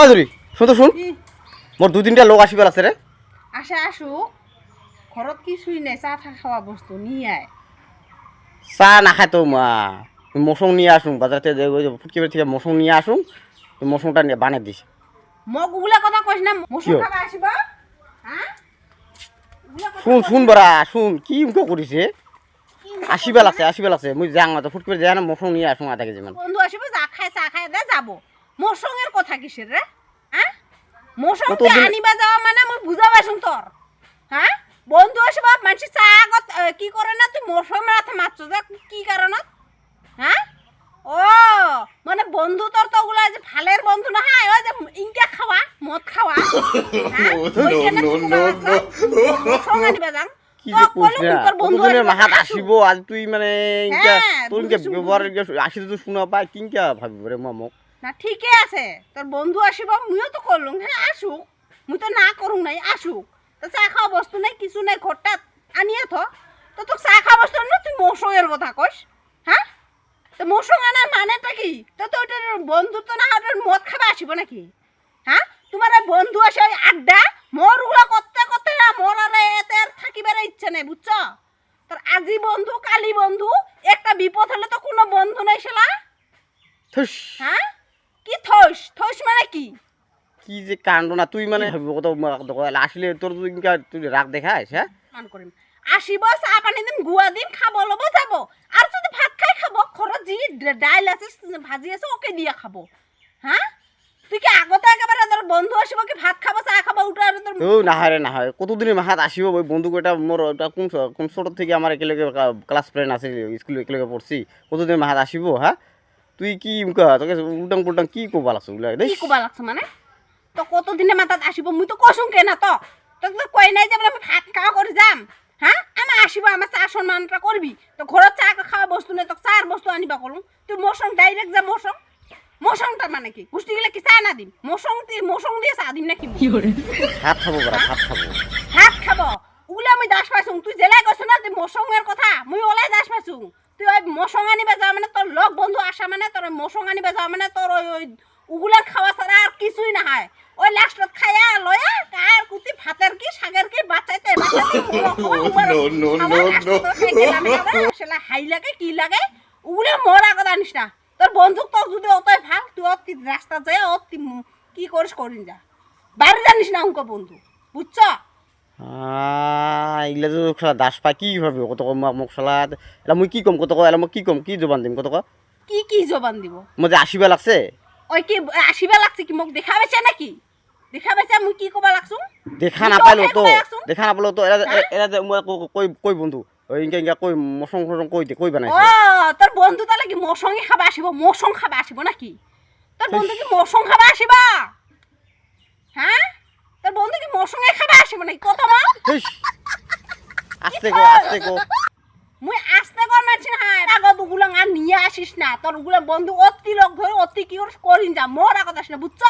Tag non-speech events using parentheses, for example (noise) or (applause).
অ শুন। তো শুন মোৰ দুই তিনিটা লোক আসিবার আছে রে। আসে আসুক। ঘৰত কিছুই নাই চাহ থাহ খাওয়া বস্তু নিয়ে আয়। চাহ নাখায় তো মা। মৌসুম নিয়ে আসুন বাজার থেকে ওই যে ফুটকি বাড়ি থেকে মৌসুম নিয়ে আসুন মৌসুমটা নিয়ে বানিয়ে দিস মোক ওগুলা কথা কইস না মৌসুম খাবা আসিব? হ্যাঁ? শুন শুন বৰা শুন কি উনকা কৰিছে কি মোক আসিবেল আছে আসিবেল আছে। মই যাং তো ফুটকি বাড়ি যাই না মৌসুম নিয়ে আসুন আধা কেজি মান। বন্ধু আসিব যা খায় চা খায় দে যাব। মৌসুমের কথা কিসের রে? হ্যাঁ? মৌসুম কতদিন- আনিবা যাওয়া মানে মই বুঝা পাইছো তোর। হ্যাঁ? বন্ধু আসিব মানুষ চা আগত কি করে না তুই মৌসুমের হাতে মারছো যে কি কারণত? হ্যাঁ? ও মানে বন্ধু তোর তো ওগুলা যে ভালের বন্ধু না হ্যাঁ ওই যে ইনকা খাওয়া মদ খাওয়া। হ্যাঁ? (laughs) ওইখানে? মৌসুম আনিবা যাং কতদিনের আসিব, আজ তুই মানে হ্যাঁ, ব্যবহার আসিতে তো শুনা পাই কিনকা ভাবিব রে মা মোক না ঠিকই আছে। তোর বন্ধু আসিব মুইও তো করলুম। হ্যাঁ আসুক। মুই তো না করুম নাই আসুক। তো চা খাওয়া বস্তু নাই কিছু নাই ঘরটা আনিয়ে থ। তো তোর চা খাওয়া বস্তু না তুই মৌসুমের কথা কইস হ্যাঁ? তো মৌসুম আনার মানেটা কি? তো তো ওটার বন্ধু তো না ওটার মদ খাবে আসিব নাকি? হ্যাঁ? তোমার বন্ধু আসে ওই আড্ডা মোর ওগুলো করতে করতে না মোর আর এতে আর থাকিবার ইচ্ছে নেই বুঝছ? তোর আজি বন্ধু কালি বন্ধু একটা বিপদ হলে তো কোনো বন্ধু নাই সেলা হ্যাঁ? থইস থইস মানে কি? কি যে কাণ্ড না তুই মানে আসলে তোর তুই তুই রাগ দেখাস হ্যাঁ? মান কৰিম আসিব চাহ পানী দিম গুৱা দিম খাব ল'ব যাব। আৰু যদি ভাত খাই খাব ঘৰত যি দাইল আছে ভাজি আছে ওকে দিয়ে খাব। হা? তুই কি আগতে একেবাৰে তোৰ বন্ধু আসিব কি ভাত খাব চাহ খাব উঠা আৰু তোৰ ও না হয় না হয় কতদিনের মাহাত আসিব ওই বন্ধু এটা মোর ওটা কোন কোন ছোট থেকে আমার একেলগে ক্লাস ফ্রেন্ড আছে স্কুলে একেলগে পড়ছি কতদিনের মাহাত আসিব হ্যাঁ তুই কি উনকা তোকে উল্টাং পুল্টাং কি কবা লাগছ ওগুলা দেই কি ক'বা লাগছ মানে? তই কত দিনে মাতাত আসিব? মই তো কেনা তই তই তো? কৈ নাই যে বোলে আমি ভাত খাওয়া কৰি যাম হা? আমাৰ আসিব আমাৰ চাহ সন্মান এটা কৰিবি। তই ঘৰত চাহ খাওয়া বস্তু নাই তোক চাহৰ বস্তু আনিবা ক'লো। তুই মৌচং ডাইৰেক্ট যা মৌচং। মৌচংটা মানে কি? গোষ্ঠী গেলে কি চাহ নাদিম মৌচং দি- মৌচং দিয়ে চাহ দিম নাকি মই? ভাত খাব বড়া ভাত খাব ভাত খাব ওগুলা আমি দাস পাইছো তুই জেলাই গৈছ না তুই মৌচঙের কথা মুই ওলাই দাস পাইছো তুই ওই মৌসং আনিবা যাওয়া মানে তোর লগ বন্ধু আসা মানে তোর মৌসং আনিবা যাওয়া মানে তোর ওই ওই উগুলা খাওয়া ছাড়া আর কিছুই না হয় ওই লাস্টত খায়া লয়া কার কুতি ভাতের কি শাকের কি বাঁচাইতে সেলা (laughs) হাই লাগে কি লাগে? উগুলো মোর আগত আনিস না। তোর বন্ধু তোর যদি অতই ভালো তুই অতি রাস্তা যায় অতি কি করিস করিন যা। বাইরে জানিস না অঙ্ক বন্ধু বুঝছ? আহ, এগুলা তো দাস পাই কি ভাবিব কত কম মোক খেলা এলা মই কি কম কত কয় এলা মই কি কম কি জবান দিম কত কয়? কি কি জবান দিব? মই যে আসিবা লাগছে? ওই কি আসিবা লাগছে কি? মোক দেখা পাইছে নাকি? দেখা পাইছে মই কি কবা লাগছো? দেখা নাপালো তো। দেখা নাপালো তো। এরা হ্যাঁ? এরা কই কই বন্ধু? ওই ইনকা ইনকা কই মসং ফসং কই দে কই ও তোর বন্ধু তাহলে কি মৌসঙ্গী খাবা আসিব? মৌসং খাবা আসিব নাকি? তোর বন্ধু কি মৌসং খাবা আসিব? হ্যাঁ তোর বন্ধু কি মৌসঙ্গে খাবা আসিব নাকি? কত মা? আস্তে কো আস্তে কো। মুই আসতে কর মারছি না আগত উগুলাং আর নিয়ে আসিস না তোর উগুলা বন্ধু অতি লোক ধরে অতি কি করিস করিন যা মোর আগত আসিস না বুঝছ